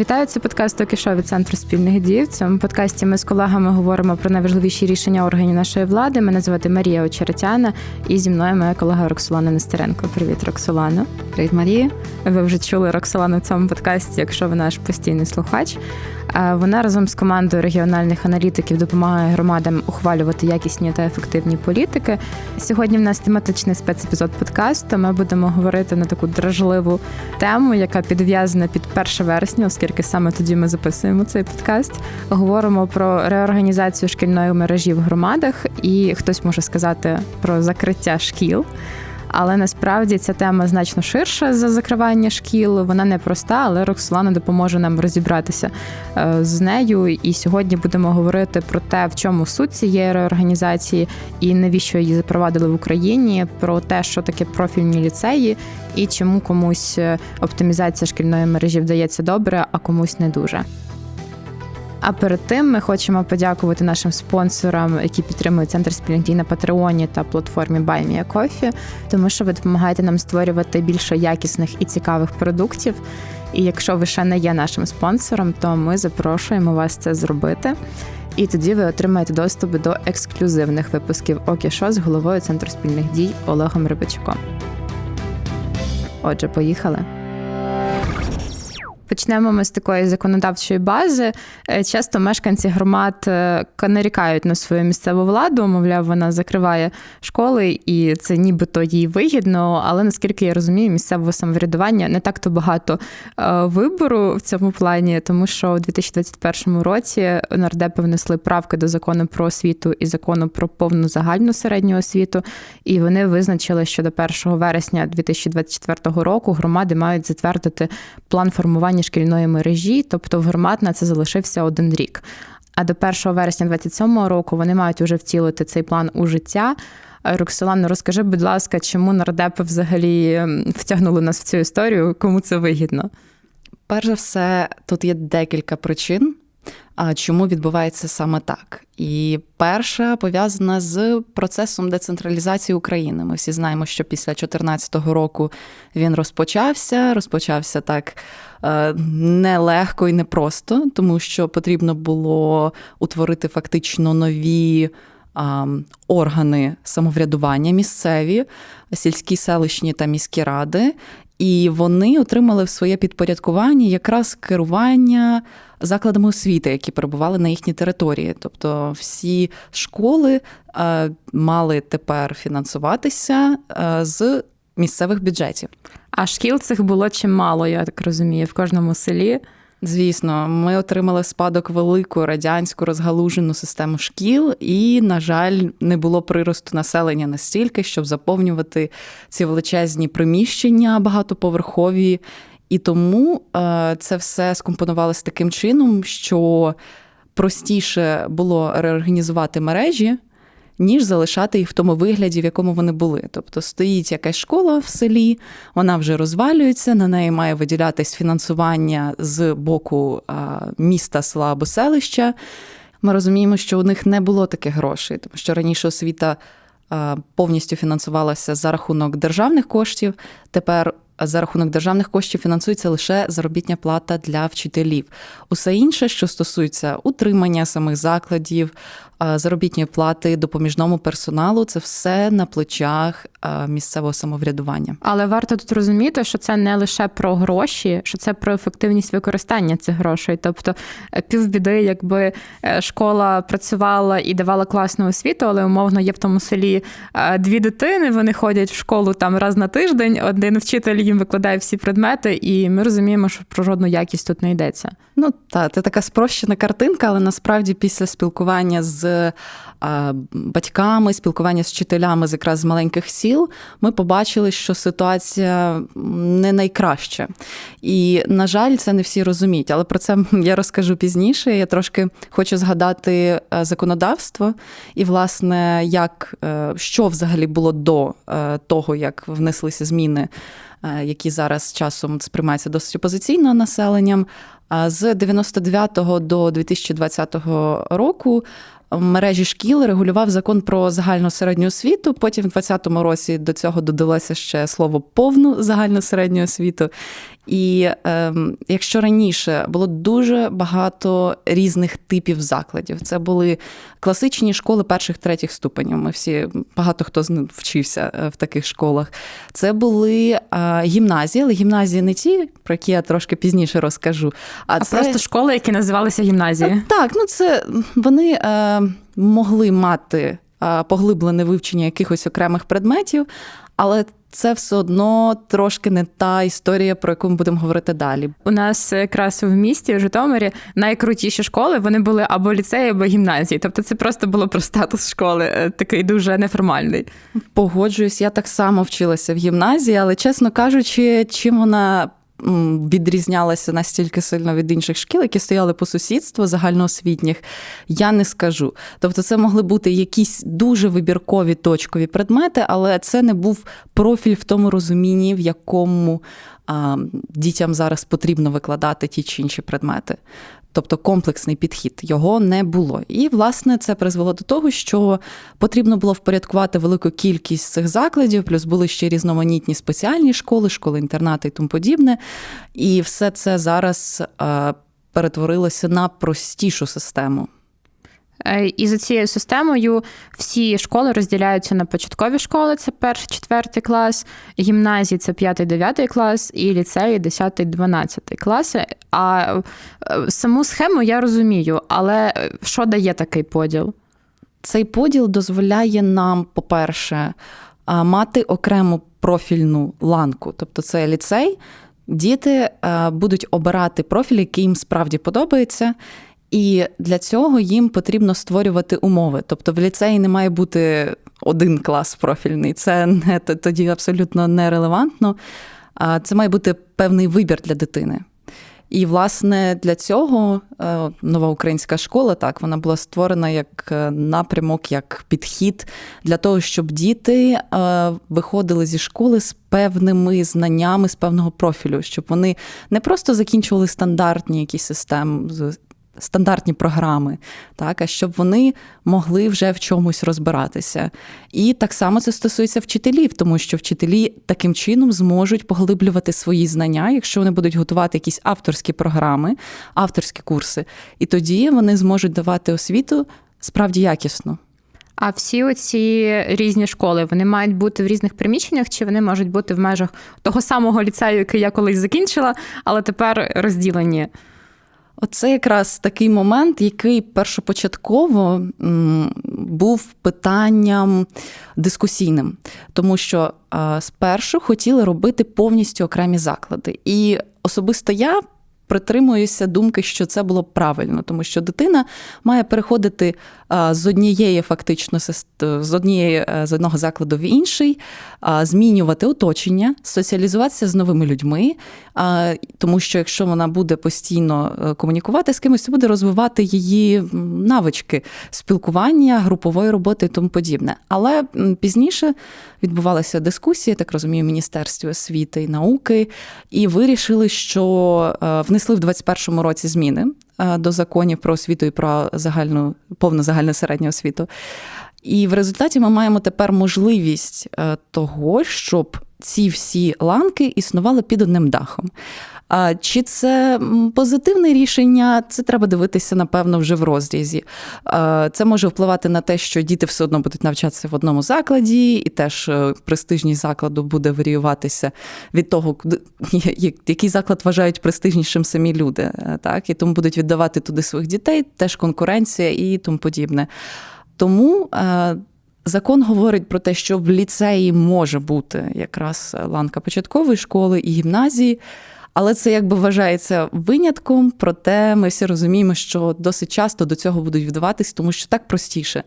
Вітаю, це подкаст «Токішо» від центру спільних дій. В цьому подкасті ми з колегами говоримо про найважливіші рішення органів нашої влади. Мене звати Марія Очеретяна, і зі мною моя колега Роксолана Нестеренко. Привіт, Роксолано. Привіт, Марія. Ви вже чули Роксолану в цьому подкасті, якщо ви наш постійний слухач. Вона разом з командою регіональних аналітиків допомагає громадам ухвалювати якісні та ефективні політики. Сьогодні в нас тематичний спецепізод подкасту. Ми будемо говорити на таку дражливу тему, яка підв'язана під 1 вересня, оскільки саме тоді ми записуємо цей подкаст. Говоримо про реорганізацію шкільної мережі в громадах, і хтось може сказати про закриття шкіл. Але насправді ця тема значно ширша за закривання шкіл. Вона не проста, але Роксолана допоможе нам розібратися е, з нею. І сьогодні будемо говорити про те, в чому суть цієї реорганізації і навіщо її запровадили в Україні, про те, що таке профільні ліцеї, і чому комусь е, оптимізація шкільної мережі вдається добре, а комусь не дуже. А перед тим ми хочемо подякувати нашим спонсорам, які підтримують центр спільних дій на Патреоні та платформі BuyMeACoffee, тому що ви допомагаєте нам створювати більше якісних і цікавих продуктів. І якщо ви ще не є нашим спонсором, то ми запрошуємо вас це зробити. І тоді ви отримаєте доступ до ексклюзивних випусків Окішо з головою центру спільних дій Олегом Рибачуком. Отже, поїхали. Почнемо ми з такої законодавчої бази. Е, часто мешканці громад е, нарікають на свою місцеву владу, мовляв, вона закриває школи, і це нібито їй вигідно. Але наскільки я розумію, місцевого самоврядування не так то багато е, вибору в цьому плані, тому що у 2021 році нардепи внесли правки до закону про освіту і закону про повну загальну середню освіту. І вони визначили, що до 1 вересня 2024 року громади мають затвердити план формування формуванні шкільної мережі, тобто в громад на це залишився один рік. А до 1 вересня 2027 року вони мають уже втілити цей план у життя. Роксолано, розкажи, будь ласка, чому нардепи взагалі втягнули нас в цю історію? Кому це вигідно? Перш за все, тут є декілька причин. Чому відбувається саме так? І перша пов'язана з процесом децентралізації України. Ми всі знаємо, що після 2014 року він розпочався. Розпочався так е, нелегко і непросто, тому що потрібно було утворити фактично нові. Органи самоврядування місцеві, сільські селищні та міські ради, і вони отримали в своє підпорядкування якраз керування закладами освіти, які перебували на їхній території. Тобто всі школи е, мали тепер фінансуватися е, з місцевих бюджетів. А шкіл цих було чимало, я так розумію, в кожному селі. Звісно, ми отримали спадок велику радянську розгалужену систему шкіл, і, на жаль, не було приросту населення настільки, щоб заповнювати ці величезні приміщення багатоповерхові. І тому е, це все скомпонувалося таким чином, що простіше було реорганізувати мережі ніж залишати їх в тому вигляді, в якому вони були. Тобто стоїть якась школа в селі, вона вже розвалюється, на неї має виділятись фінансування з боку міста, села або селища. Ми розуміємо, що у них не було таких грошей, тому що раніше освіта повністю фінансувалася за рахунок державних коштів. Тепер за рахунок державних коштів фінансується лише заробітня плата для вчителів. Усе інше, що стосується утримання самих закладів, заробітної плати допоміжному персоналу, це все на плечах місцевого самоврядування. Але варто тут розуміти, що це не лише про гроші, що це про ефективність використання цих грошей. Тобто е, півбіди, якби е, школа працювала і давала класну освіту, але умовно є в тому селі е, дві дитини. Вони ходять в школу там раз на тиждень. Один вчитель їм викладає всі предмети, і ми розуміємо, що про жодну якість тут не йдеться. Ну так, це така спрощена картинка, але насправді після спілкування з батьками, спілкування з вчителями з якраз з маленьких сіл, ми побачили, що ситуація не найкраща. І, на жаль, це не всі розуміють. Але про це я розкажу пізніше. Я трошки хочу згадати е, законодавство і, власне, як е, що взагалі було до е, того, як внеслися зміни. Які зараз часом сприймаються досить опозиційно населенням. З 99 до 2020 року мережі шкіл регулював закон про загальну середню освіту. Потім в 2020 році до цього додалося ще слово повну загальну середню освіту. І е, якщо раніше було дуже багато різних типів закладів, це були класичні школи перших третіх ступенів. Ми всі багато хто з них вчився е, в таких школах. Це були е, гімназії, але гімназії не ті, про які я трошки пізніше розкажу. А, А це просто школи, які називалися гімназії. так, ну це вони е, могли мати е, поглиблене вивчення якихось окремих предметів, але це все одно трошки не та історія, про яку ми будемо говорити далі. У нас якраз в місті, в Житомирі, найкрутіші школи вони були або ліцеї, або гімназії. Тобто це просто було про статус школи, е, такий дуже неформальний. Погоджуюсь, я так само вчилася в гімназії, але чесно кажучи, чим вона. Відрізнялася настільки сильно від інших шкіл, які стояли по сусідству загальноосвітніх, я не скажу. Тобто, це могли бути якісь дуже вибіркові точкові предмети, але це не був профіль в тому розумінні, в якому дітям зараз потрібно викладати ті чи інші предмети. Тобто комплексний підхід його не було. І, власне, це призвело до того, що потрібно було впорядкувати велику кількість цих закладів, плюс були ще різноманітні спеціальні школи, школи-інтернати і тому подібне. І все це зараз е, перетворилося на простішу систему. Е, І за цією системою всі школи розділяються на початкові школи, це перший, четвертий клас, гімназії це п'ятий, дев'ятий клас, і ліцеї десятий, дванадцятий класи. А е, саму схему я розумію, але е, що дає такий поділ? Цей поділ дозволяє нам, по-перше, мати окрему профільну ланку, тобто це ліцей. Діти будуть обирати профіль, який їм справді подобається. І для цього їм потрібно створювати умови. Тобто в ліцеї не має бути один клас профільний. Це не тоді абсолютно нерелевантно. А це має бути певний вибір для дитини. І, власне, для цього е, нова українська школа так вона була створена як е, напрямок, як підхід для того, щоб діти е, виходили зі школи з певними знаннями, з певного профілю, щоб вони не просто закінчували стандартні якісь системи. Стандартні програми, так, а щоб вони могли вже в чомусь розбиратися. І так само це стосується вчителів, тому що вчителі таким чином зможуть поглиблювати свої знання, якщо вони будуть готувати якісь авторські програми, авторські курси. І тоді вони зможуть давати освіту справді якісно. А всі оці різні школи вони мають бути в різних приміщеннях, чи вони можуть бути в межах того самого ліцею, який я колись закінчила, але тепер розділені. Оце якраз такий момент, який першопочатково був питанням дискусійним, тому що спершу хотіли робити повністю окремі заклади. І особисто я. Притримуюся думки, що це було правильно, тому що дитина має переходити з однієї фактично з однієї е, з одного закладу в інший, змінювати оточення, соціалізуватися з новими людьми. Тому що якщо вона буде постійно е, комунікувати з кимось, це буде розвивати її навички спілкування, групової роботи і тому подібне. Але пізніше відбувалася дискусія, так розумію, в Міністерстві освіти і науки, і вирішили, що е, внесли в 2021 році зміни е, до законів про освіту і про загальну повну загальну середню освіту. І в результаті ми маємо тепер можливість е, того, щоб ці всі ланки існували під одним дахом. Чи це позитивне рішення? Це треба дивитися, напевно, вже в розрізі. Це може впливати на те, що діти все одно будуть навчатися в одному закладі, і теж е, престижність закладу буде варіюватися від того, який заклад вважають престижнішим самі люди. е, Так? І тому будуть віддавати туди своїх дітей, теж конкуренція і тому подібне. Тому е, закон говорить про те, що в ліцеї може бути якраз ланка початкової школи і гімназії. Але це якби вважається винятком, проте ми всі розуміємо, що досить часто до цього будуть вдаватись, тому що так простіше.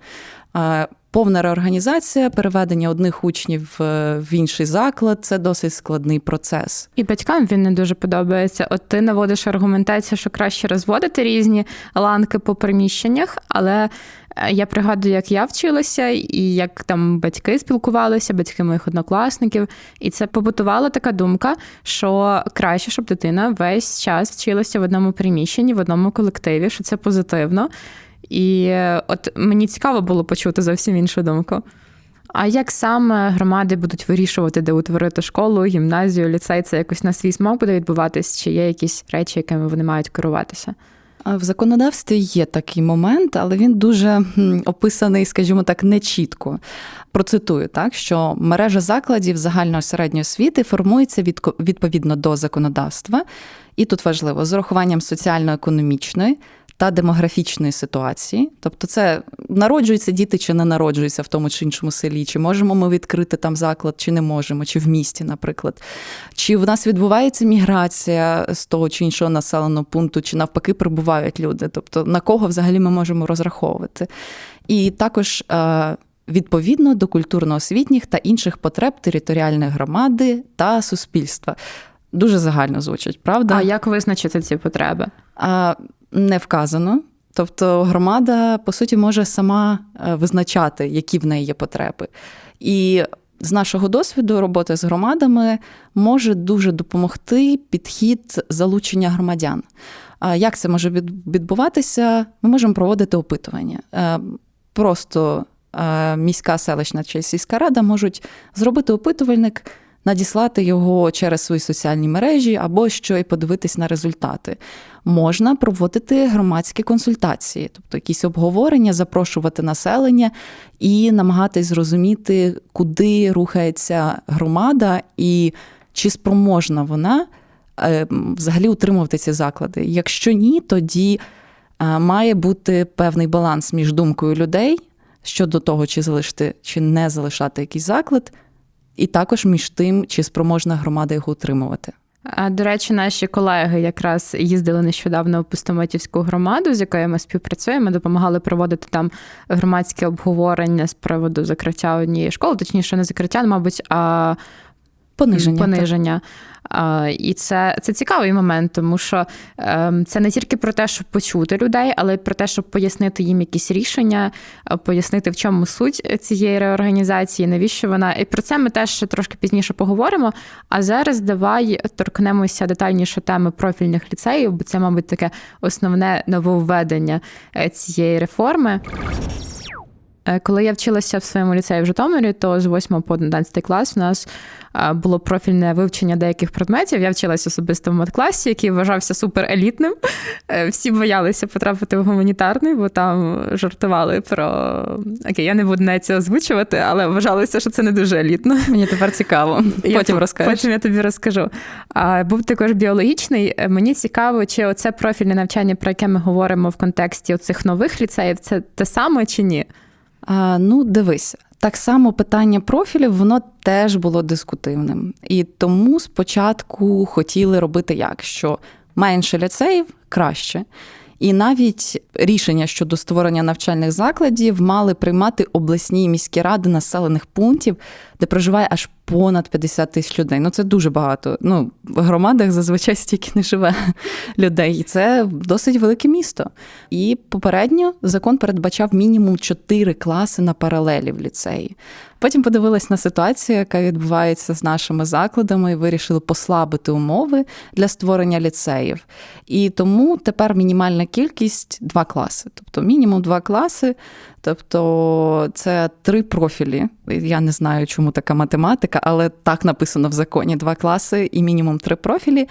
Повна реорганізація, переведення одних учнів е, в інший заклад це досить складний процес. І батькам він не дуже подобається. От ти наводиш аргументацію, що краще розводити різні ланки по приміщеннях, але е, я пригадую, як я вчилася, і як там батьки спілкувалися, батьки моїх однокласників, і це побутувала така думка, що краще, щоб дитина весь час вчилася в одному приміщенні, в одному колективі, що це позитивно. І е, от мені цікаво було почути зовсім іншу думку. А як саме громади будуть вирішувати, де утворити школу, гімназію, ліцей? Це якось на свій смак буде відбуватись? Чи є якісь речі, якими вони мають керуватися? В законодавстві є такий момент, але він дуже описаний, скажімо так, нечітко. Процитую, так що мережа закладів загальної середньої освіти формується відповідно до законодавства, і тут важливо з урахуванням соціально-економічної та демографічної ситуації. Тобто, це народжуються діти чи не народжуються в тому чи іншому селі, чи можемо ми відкрити там заклад, чи не можемо, чи в місті, наприклад. Чи в нас відбувається міграція з того чи іншого населеного пункту, чи навпаки прибувають люди? Тобто на кого взагалі ми можемо розраховувати? І також е, відповідно до культурно-освітніх та інших потреб територіальної громади та суспільства. Дуже загально звучить, правда? А як визначити ці потреби? А, не вказано. Тобто громада, по суті, може сама е, визначати, які в неї є потреби. І з нашого досвіду роботи з громадами може дуже допомогти підхід залучення громадян. А Як це може відбуватися? Ми можемо проводити опитування. Е, Просто е, міська селищна чи сільська рада можуть зробити опитувальник, надіслати його через свої соціальні мережі або що і подивитись на результати. Можна проводити громадські консультації, тобто якісь обговорення, запрошувати населення і намагатись зрозуміти, куди рухається громада і чи спроможна вона е, взагалі утримувати ці заклади. Якщо ні, тоді е, має бути певний баланс між думкою людей щодо того, чи залишити чи не залишати якийсь заклад, і також між тим, чи спроможна громада його утримувати. А, До речі, наші колеги якраз їздили нещодавно у Пустомитівську громаду, з якою ми співпрацюємо, допомагали проводити там громадське обговорення з приводу закриття однієї школи, точніше, не закриття, мабуть, а Пониження. пониження. І це, це цікавий момент, тому що ем, це не тільки про те, щоб почути людей, але й про те, щоб пояснити їм якісь рішення, е, пояснити, в чому суть цієї реорганізації, навіщо вона. І про це ми теж ще трошки пізніше поговоримо. А зараз давай торкнемося детальніше теми профільних ліцеїв, бо це, мабуть, таке основне нововведення е, цієї реформи. Е, Коли я вчилася в своєму ліцеї в Житомирі, то з 8 по 11 клас у нас було профільне вивчення деяких предметів. Я вчилася особисто в медкласі, який вважався суперелітним. Е, Всі боялися потрапити в гуманітарний, бо там жартували про окей, я не буду навіть це озвучувати, але вважалося, що це не дуже елітно. Мені тепер цікаво. Я Потім по- розкажеш. Потім я тобі розкажу. А, був також біологічний. Е, Мені цікаво, чи оце профільне навчання, про яке ми говоримо в контексті оцих нових ліцеїв, це те саме чи ні? А, ну, дивись, так само питання профілів, воно теж було дискутивним. І тому спочатку хотіли робити як, що менше ліцеїв краще. І навіть рішення щодо створення навчальних закладів мали приймати обласні і міські ради населених пунктів, де проживає аж понад 50 тисяч людей. Ну це дуже багато. Ну, в громадах зазвичай стільки не живе людей. І це досить велике місто. І попередньо закон передбачав мінімум 4 класи на паралелі в ліцеї. Потім подивилась на ситуацію, яка відбувається з нашими закладами, і вирішили послабити умови для створення ліцеїв. І тому тепер мінімальна кількість два класи. Тобто мінімум два класи, тобто це три профілі. Я не знаю, чому така математика, але так написано в законі: два класи і мінімум три профілі.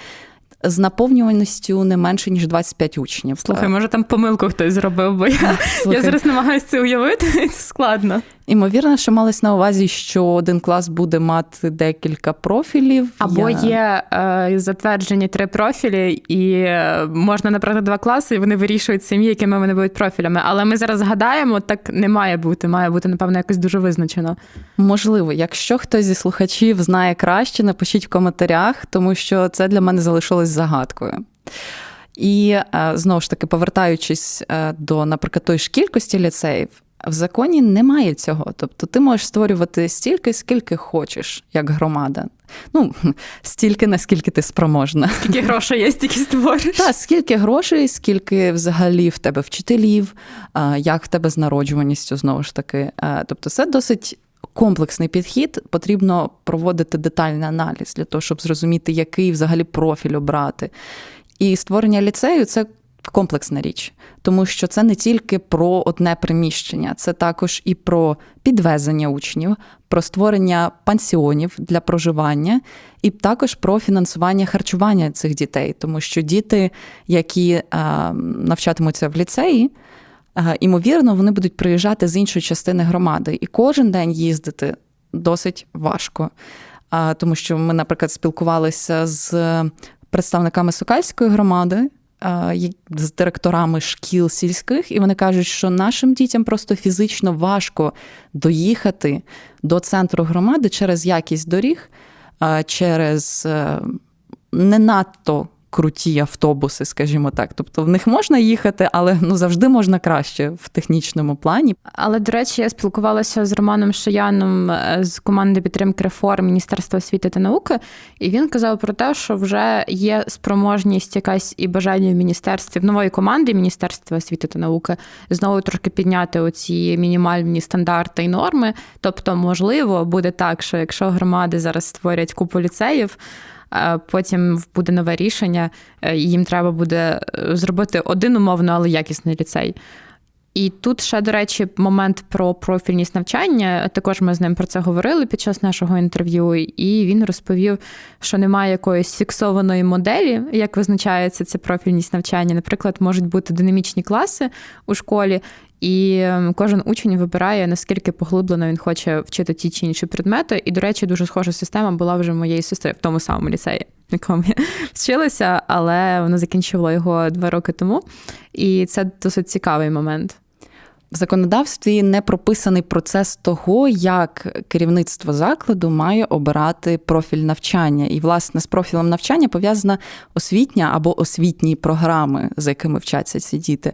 З наповнюваністю не менше ніж 25 учнів. Слухай, може там помилку хтось зробив, бо я, я зараз намагаюся це уявити, це складно. Імовірно, що малось на увазі, що один клас буде мати декілька профілів. Або Я- є е, затверджені три профілі, і е, можна набрати два класи, і вони вирішують самі, якими вони будуть профілями. Але ми зараз згадаємо, так не має бути. Має бути, напевно, якось дуже визначено. Можливо, якщо хтось зі слухачів знає краще, напишіть в коментарях, тому що це для мене залишилось загадкою. І е, знову ж таки, повертаючись е, до, наприклад, тої ж кількості ліцеїв, в законі немає цього. Тобто ти можеш створювати стільки, скільки хочеш, як громада. Ну, стільки, наскільки ти спроможна. Скільки грошей є, стільки створиш. Та скільки грошей, скільки взагалі в тебе вчителів, як в тебе з народжуваністю знову ж таки. Тобто, це досить комплексний підхід. Потрібно проводити детальний аналіз для того, щоб зрозуміти, який взагалі профіль обрати. І створення ліцею це комплексна річ, тому що це не тільки про одне приміщення, це також і про підвезення учнів, про створення пансіонів для проживання, і також про фінансування харчування цих дітей, тому що діти, які а, навчатимуться в ліцеї, імовірно, вони будуть приїжджати з іншої частини громади, і кожен день їздити досить важко. Тому що ми, наприклад, спілкувалися з представниками Сокальської громади з директорами шкіл сільських, і вони кажуть, що нашим дітям просто фізично важко доїхати до центру громади через якість доріг, через е, не надто круті автобуси, скажімо так. Тобто в них можна їхати, але ну завжди можна краще в технічному плані. Але до речі, я спілкувалася з Романом Шаяном е, з команди підтримки реформ Міністерства освіти та науки, і він казав про те, що вже є спроможність якась і бажання в міністерстві в нової команди Міністерства освіти та науки знову трошки підняти оці мінімальні стандарти і норми. Тобто, можливо, буде так, що якщо громади зараз створять купу ліцеїв. Потім буде нове рішення, е, і їм треба буде е, зробити один умовно, але якісний ліцей. І тут ще, до речі, момент про профільність навчання. Також ми з ним про це говорили під час нашого інтерв'ю, і він розповів, що немає якоїсь фіксованої моделі, як визначається ця профільність навчання. Наприклад, можуть бути динамічні класи у школі, і ем, кожен учень вибирає, наскільки поглиблено він хоче вчити ті чи інші предмети. І, до речі, дуже схожа система була вже моєї сестри в тому самому ліцеї, якому я вчилася, але вона закінчувала його два роки тому. І це досить цікавий момент. В законодавстві не прописаний процес того, як керівництво закладу має обирати профіль навчання. І, власне, з профілем навчання пов'язана освітня або освітні програми, за якими вчаться ці діти.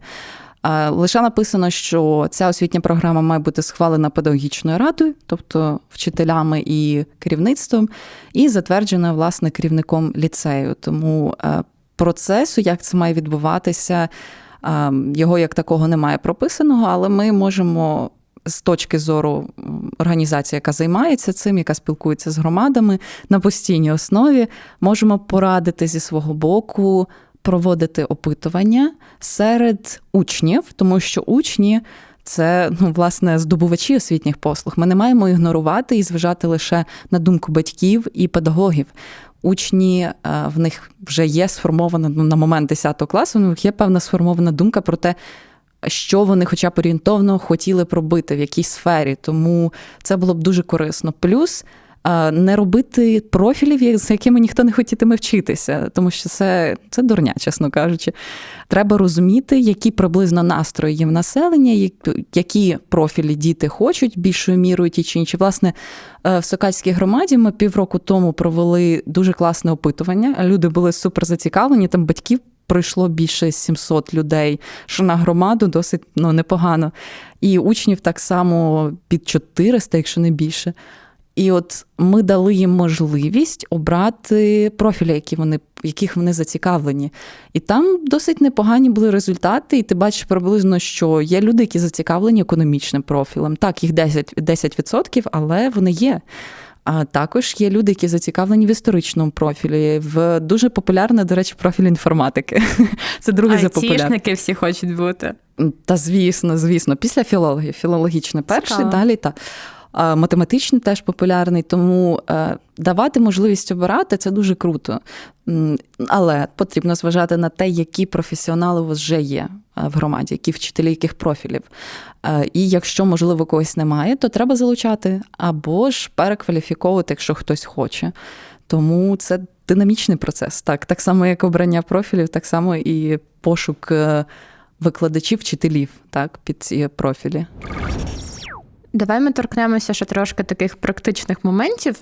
Лише написано, що ця освітня програма має бути схвалена педагогічною радою, тобто вчителями і керівництвом, і затверджена власне керівником ліцею. Тому е, процесу, як це має відбуватися, е, його як такого немає прописаного, але ми можемо. З точки зору організації, яка займається цим, яка спілкується з громадами на постійній основі, можемо порадити зі свого боку проводити опитування серед учнів, тому що учні. Це ну, власне здобувачі освітніх послуг. Ми не маємо ігнорувати і зважати лише на думку батьків і педагогів. Учні е, в них вже є сформована ну, на момент 10 класу. У них є певна сформована думка про те, що вони, хоча б орієнтовно хотіли б робити, в якій сфері. Тому це було б дуже корисно. Плюс не робити профілів, з якими ніхто не хотітиме вчитися, тому що це це дурня, чесно кажучи. Треба розуміти, які приблизно настрої є в населення, які профілі діти хочуть більшою мірою ті чи інші. Власне, е, в Сокальській громаді ми півроку тому провели дуже класне опитування. Люди були супер зацікавлені, там батьків. Прийшло більше 700 людей, що на громаду досить ну, непогано. І учнів так само під 400, якщо не більше. І от ми дали їм можливість обрати профілі, які вони, яких вони зацікавлені. І там досить непогані були результати, і ти бачиш приблизно, що є люди, які зацікавлені економічним профілем. Так, їх 10%, 10% але вони є. А також є люди, які зацікавлені в історичному профілі, в дуже популярний, до речі, профіль інформатики. Це другий за популярний. всі хочуть бути. Та звісно, звісно, після філології. Філологічне перший, далі так математичний теж популярний, тому е, давати можливість обирати це дуже круто. Але потрібно зважати на те, які професіонали у вас вже є е, в громаді, які вчителі яких профілів. Е, і якщо, можливо, когось немає, то треба залучати або ж перекваліфіковувати, якщо хтось хоче. Тому це динамічний процес. Так, так само, як обрання профілів, так само і пошук викладачів, вчителів так, під ці профілі. Давай ми торкнемося ще трошки таких практичних моментів,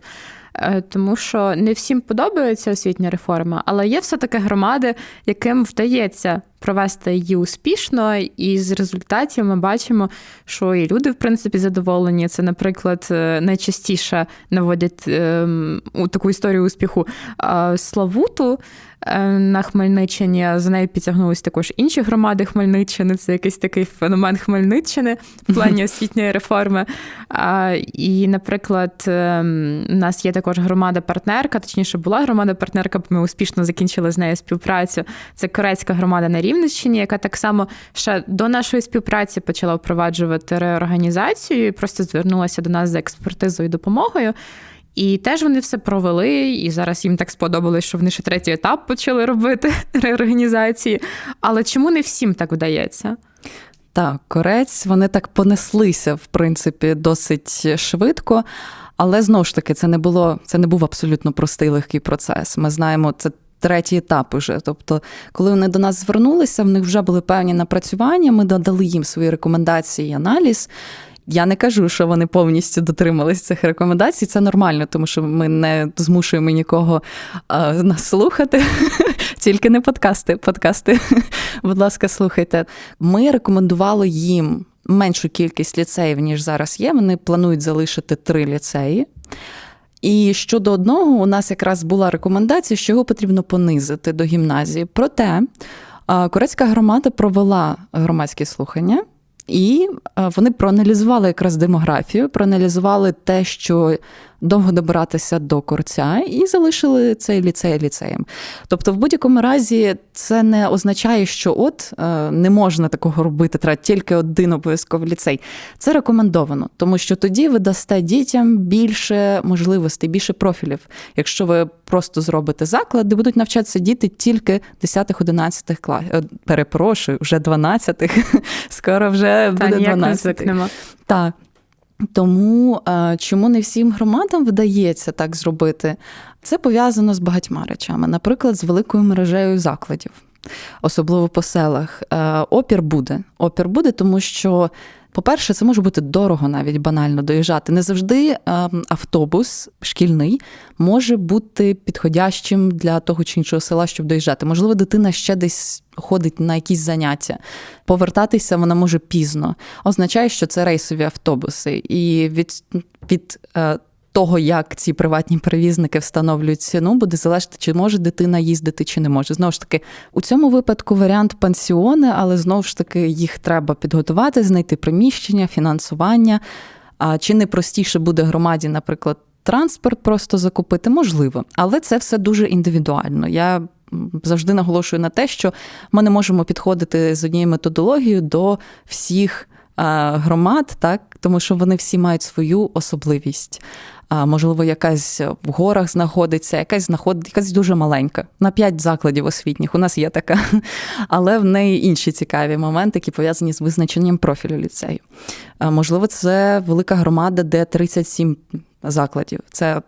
е, тому що не всім подобається освітня реформа, але є все-таки громади, яким вдається провести її успішно, і з результатів ми бачимо, що і люди, в принципі, задоволені. Це, наприклад, е, найчастіше наводять ем, таку історію успіху Славуту. Е, на Хмельниччині. За нею підтягнулись також інші громади Хмельниччини. Це якийсь такий феномен Хмельниччини в плані освітньої реформи. І, наприклад, ем, у нас є також громада-партнерка, точніше, була громада-партнерка, бо ми успішно закінчили з нею співпрацю. Це Корецька громада на Рівненщині, яка так само ще до нашої співпраці почала впроваджувати реорганізацію і просто звернулася до нас за експертизою і допомогою. І теж вони все провели, і зараз їм так сподобалось, що вони ще третій етап почали робити реорганізації. Але чому не всім так вдається? Так, корець, вони так понеслися, в принципі, досить швидко. Але знову ж таки, це не було, це не був абсолютно простий легкий процес. Ми знаємо, це третій етап уже. Тобто, коли вони до нас звернулися, в них вже були певні напрацювання. Ми додали їм свої рекомендації і аналіз. Я не кажу, що вони повністю дотримались цих рекомендацій. Це нормально, тому що ми не змушуємо нікого а, нас слухати, тільки не подкасти. Подкасти, будь ласка, слухайте. Ми рекомендували їм меншу кількість ліцеїв, ніж зараз є. Вони планують залишити три ліцеї. І щодо одного, у нас якраз була рекомендація, що його потрібно понизити до гімназії. Проте Корецька громада провела громадські слухання. І вони проаналізували якраз демографію, проаналізували те, що довго добиратися до корця, і залишили цей ліцей ліцеєм. Тобто, в будь-якому разі, це не означає, що от е, не можна такого робити, треба тільки один обов'язковий ліцей. Це рекомендовано, тому що тоді ви дасте дітям більше можливостей, більше профілів. Якщо ви просто зробите заклад, де будуть навчатися діти тільки 10-11 класів. Е, перепрошую, вже 12-х. Скоро вже буде 12. Так. Тому чому не всім громадам вдається так зробити? Це пов'язано з багатьма речами, наприклад, з великою мережею закладів, особливо по селах. Опір буде. Опір буде, тому що по-перше, це може бути дорого навіть банально доїжджати. Не завжди ем, автобус шкільний може бути підходящим для того чи іншого села, щоб доїжджати. Можливо, дитина ще десь ходить на якісь заняття. Повертатися вона може пізно. Означає, що це рейсові автобуси. І від від е, того, як ці приватні перевізники встановлюють ціну, буде залежати, чи може дитина їздити, чи не може. Знову ж таки, у цьому випадку варіант пансіони, але знову ж таки їх треба підготувати, знайти приміщення, фінансування. А чи не простіше буде громаді, наприклад, транспорт просто закупити? Можливо, але це все дуже індивідуально. Я завжди наголошую на те, що ми не можемо підходити з однією методологією до всіх громад, так тому що вони всі мають свою особливість можливо, якась в горах знаходиться, якась знаходиться, якась дуже маленька. На п'ять закладів освітніх. У нас є така, але в неї інші цікаві моменти, які пов'язані з визначенням профілю ліцею. Можливо, це велика громада, де 37 закладів. Це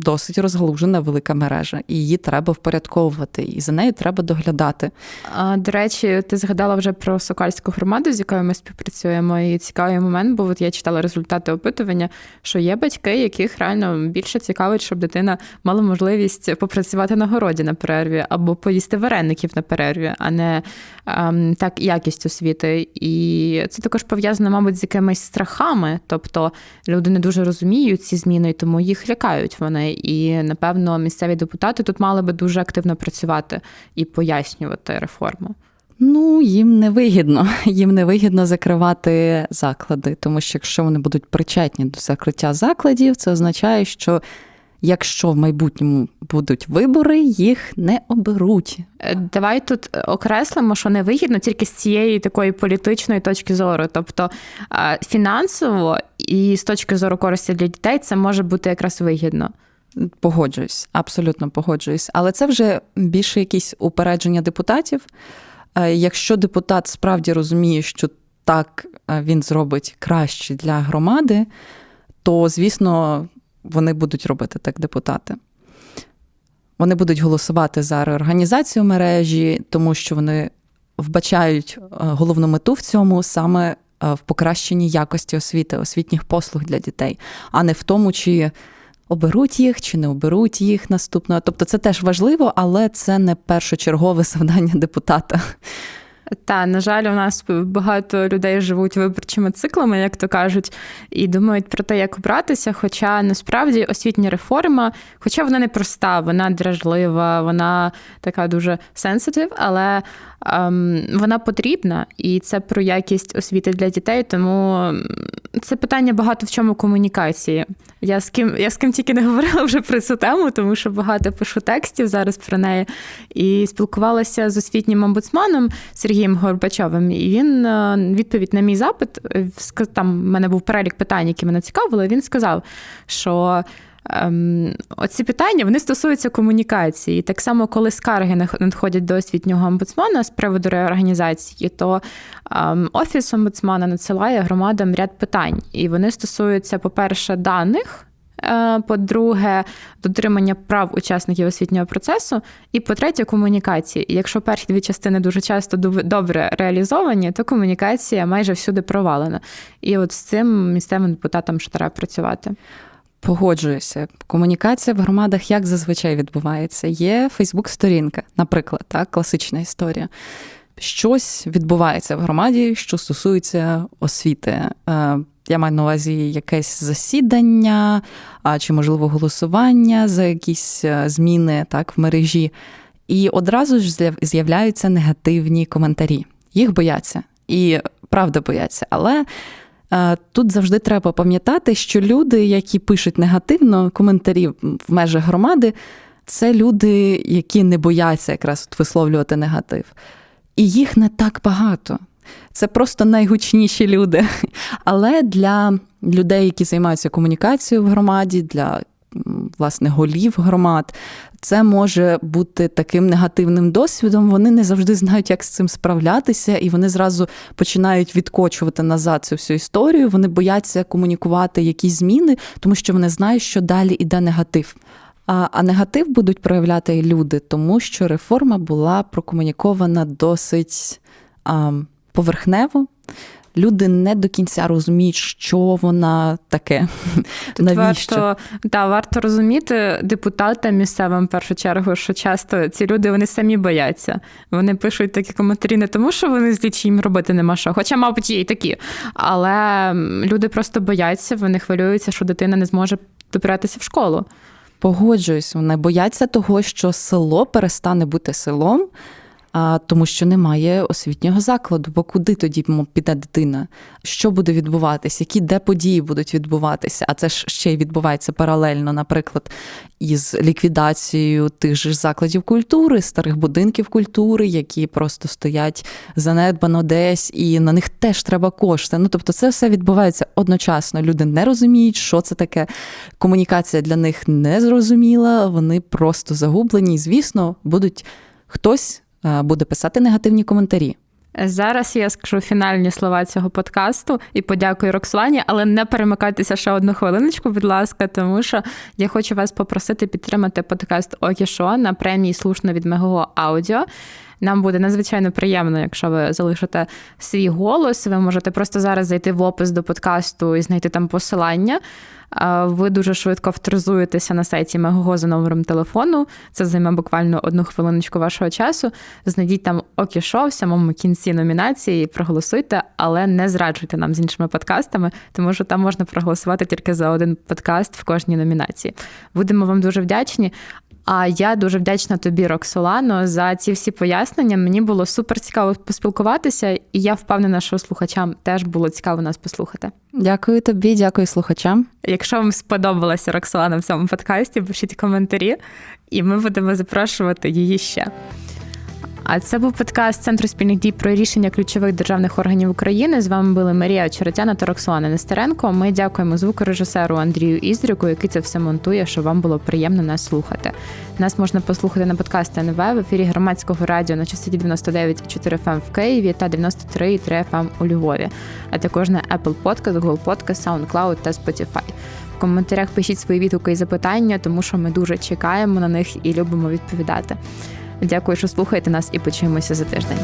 досить розгалужена велика мережа, і її треба впорядковувати, і за нею треба доглядати. А, До речі, ти згадала вже про Сокальську громаду, з якою ми співпрацюємо. І цікавий момент, бо от я читала результати опитування, що є батьки, яких реально більше цікавить, щоб дитина мала можливість попрацювати на городі на перерві або поїсти вареників на перерві, а не ем, так якість освіти. І це також пов'язано, мабуть, з якимись страхами. Тобто люди не дуже розуміють ці зміни, тому їх лякають вони. І напевно місцеві депутати тут мали би дуже активно працювати і пояснювати реформу. Ну, їм не вигідно. Їм не вигідно закривати заклади, тому що якщо вони будуть причетні до закриття закладів, це означає, що якщо в майбутньому будуть вибори, їх не оберуть. Е, давай тут окреслимо, що не вигідно тільки з цієї такої політичної точки зору. Тобто фінансово і з точки зору користі для дітей це може бути якраз вигідно. Погоджуюсь, абсолютно погоджуюсь. Але це вже більше якісь упередження депутатів. Е, якщо депутат справді розуміє, що так е, він зробить краще для громади, то, звісно, вони будуть робити так депутати. Вони будуть голосувати за реорганізацію мережі, тому що вони вбачають е, головну мету в цьому саме в покращенні якості освіти, освітніх послуг для дітей, а не в тому, чи оберуть їх чи не оберуть їх наступного. Тобто це теж важливо, але це не першочергове завдання депутата. Та, на жаль, у нас багато людей живуть виборчими циклами, як то кажуть, і думають про те, як обратися. Хоча насправді освітня реформа, хоча вона не проста, вона дражлива, вона така дуже сенситив, але ем, вона потрібна, і це про якість освіти для дітей. Тому це питання багато в чому комунікації. Я з ким я з ким тільки не говорила вже про цю тему, тому що багато пишу текстів зараз про неї. І спілкувалася з освітнім омбудсманом Сергієм Горбачовим. І він е, відповідь на мій запит там в мене був перелік питань, які мене цікавили. Він сказав, що. Ем, оці питання вони стосуються комунікації. Так само, коли скарги надходять до освітнього омбудсмана з приводу реорганізації, то ем, офіс омбудсмана надсилає громадам ряд питань. І вони стосуються, по-перше, даних. Е, по-друге, дотримання прав учасників освітнього процесу, і по-третє, комунікації. І якщо перші дві частини дуже часто добре реалізовані, то комунікація майже всюди провалена. І от з цим місцевим депутатам ще треба працювати. Погоджуюся, комунікація в громадах як зазвичай відбувається. Є Фейсбук-сторінка, наприклад, так, класична історія. Щось відбувається в громаді, що стосується освіти. Е, я маю на увазі якесь засідання, чи, можливо, голосування за якісь е, зміни так, в мережі. І одразу ж з'являються негативні коментарі. Їх бояться. І правда бояться. Але Тут завжди треба пам'ятати, що люди, які пишуть негативно коментарі в межах громади, це люди, які не бояться якраз висловлювати негатив. І їх не так багато. Це просто найгучніші люди. Але для людей, які займаються комунікацією в громаді, для власне голів громад, це може бути таким негативним досвідом. Вони не завжди знають, як з цим справлятися, і вони зразу починають відкочувати назад цю всю історію. Вони бояться комунікувати якісь зміни, тому що вони знають, що далі йде негатив. А а негатив будуть проявляти люди, тому що реформа була прокомунікована досить а, поверхнево люди не до кінця розуміють, що вона таке. Тут Навіщо? Варто, да, варто розуміти депутатам місцевим в першу чергу, що часто ці люди вони самі бояться. Вони пишуть такі коментарі не тому, що вони злічі їм робити нема що. Хоча, мабуть, є і такі. Але люди просто бояться, вони хвилюються, що дитина не зможе добиратися в школу. Погоджуюсь, вони бояться того, що село перестане бути селом а, тому що немає освітнього закладу. Бо куди тоді піде дитина? Що буде відбуватися? Які де події будуть відбуватися? А це ж ще й відбувається паралельно, наприклад, із ліквідацією тих же закладів культури, старих будинків культури, які просто стоять занедбано десь, і на них теж треба кошти. Ну тобто, це все відбувається одночасно. Люди не розуміють, що це таке. Комунікація для них не зрозуміла, вони просто загублені. І, звісно, будуть хтось. Е, буде писати негативні коментарі. Зараз я скажу фінальні слова цього подкасту і подякую Роксолані, але не перемикайтеся ще одну хвилиночку, будь ласка, тому що я хочу вас попросити підтримати подкаст Окішо на премії слушно від Мегого Аудіо. Нам буде надзвичайно приємно, якщо ви залишите свій голос. Ви можете просто зараз зайти в опис до подкасту і знайти там посилання. Ви дуже швидко авторизуєтеся на сайті Мегого за номером телефону. Це займе буквально одну хвилиночку вашого часу. Знайдіть там окішо в самому кінці номінації, проголосуйте, але не зраджуйте нам з іншими подкастами, тому що там можна проголосувати тільки за один подкаст в кожній номінації. Будемо вам дуже вдячні. А я дуже вдячна тобі, Роксолано, за ці всі пояснення. Мені було супер цікаво поспілкуватися, і я впевнена, що слухачам теж було цікаво нас послухати. Дякую тобі, дякую слухачам. Якщо вам сподобалася Роксолана в цьому подкасті, пишіть коментарі, і ми будемо запрошувати її ще. А це був подкаст Центру спільних дій про рішення ключових державних органів України. З вами були Марія Очеретяна та Роксолана Нестеренко. Ми дякуємо звукорежисеру Андрію Іздрюку, який це все монтує, щоб вам було приємно нас слухати. Нас можна послухати на подкасті НВ в ефірі громадського радіо на частоті 99,4 FM в Києві та 93,3 FM у Львові, а також на Apple Podcast, Google Podcast, SoundCloud та Spotify. В коментарях пишіть свої відгуки і запитання, тому що ми дуже чекаємо на них і любимо відповідати. Дякую, що слухаєте нас, і почуємося за тиждень.